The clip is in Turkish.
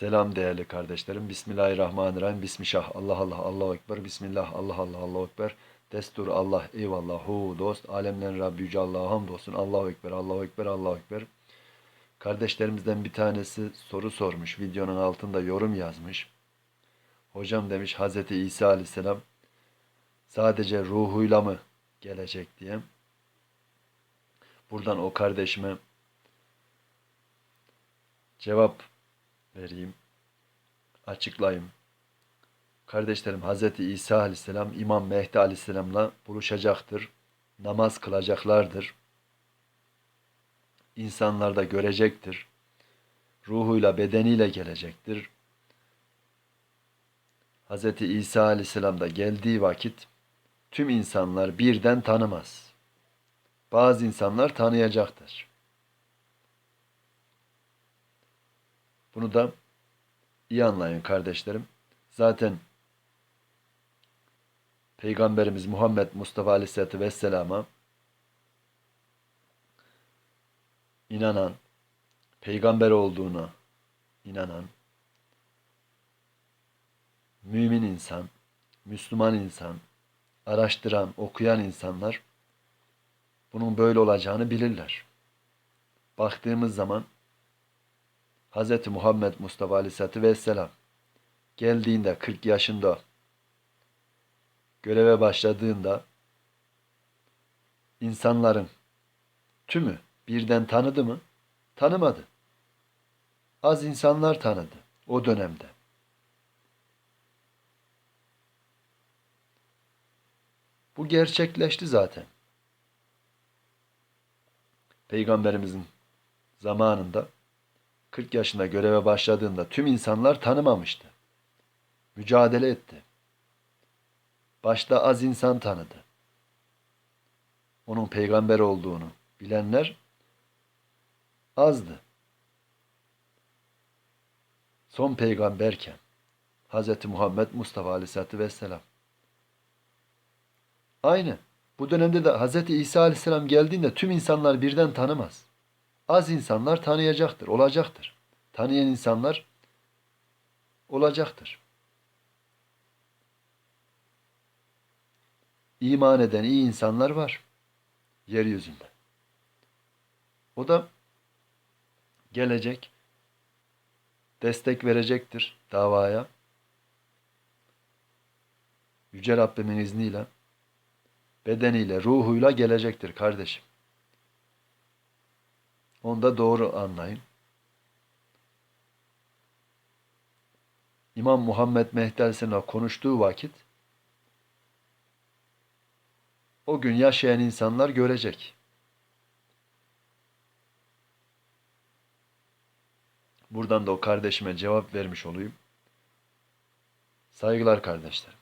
Selam değerli kardeşlerim. Bismillahirrahmanirrahim. Bismillah. Allah Allah. Allahu Ekber. Bismillah. Allah Allah. Allahu Ekber. Destur Allah. Eyvallah. Hu dost. Alemlerin Rabbi Yüce Allah'a hamdolsun. Allahu Ekber. Allahu Ekber. Allahu Ekber. Kardeşlerimizden bir tanesi soru sormuş. Videonun altında yorum yazmış. Hocam demiş Hazreti İsa Aleyhisselam sadece ruhuyla mı gelecek diye. Buradan o kardeşime cevap vereyim, açıklayayım. Kardeşlerim Hz. İsa Aleyhisselam İmam Mehdi Aleyhisselam'la buluşacaktır. Namaz kılacaklardır. İnsanlar da görecektir. Ruhuyla bedeniyle gelecektir. Hz. İsa Aleyhisselam da geldiği vakit tüm insanlar birden tanımaz. Bazı insanlar tanıyacaktır. Bunu da iyi anlayın kardeşlerim. Zaten Peygamberimiz Muhammed Mustafa Aleyhisselatü Vesselam'a inanan, peygamber olduğuna inanan, mümin insan, Müslüman insan, araştıran, okuyan insanlar bunun böyle olacağını bilirler. Baktığımız zaman Hz. Muhammed Mustafa Aleyhisselatü Vesselam geldiğinde 40 yaşında göreve başladığında insanların tümü birden tanıdı mı? Tanımadı. Az insanlar tanıdı o dönemde. Bu gerçekleşti zaten. Peygamberimizin zamanında 40 yaşında göreve başladığında tüm insanlar tanımamıştı. Mücadele etti. Başta az insan tanıdı. Onun peygamber olduğunu bilenler azdı. Son peygamberken Hz. Muhammed Mustafa Aleyhisselatü Vesselam. Aynı. Bu dönemde de Hz. İsa Aleyhisselam geldiğinde tüm insanlar birden tanımaz. Az insanlar tanıyacaktır, olacaktır. Tanıyan insanlar olacaktır. İman eden iyi insanlar var yeryüzünde. O da gelecek, destek verecektir davaya. Yüce Rabbimin izniyle, bedeniyle, ruhuyla gelecektir kardeşim. Onu da doğru anlayın. İmam Muhammed Aleyhisselam'la konuştuğu vakit o gün yaşayan insanlar görecek. Buradan da o kardeşime cevap vermiş olayım. Saygılar kardeşlerim.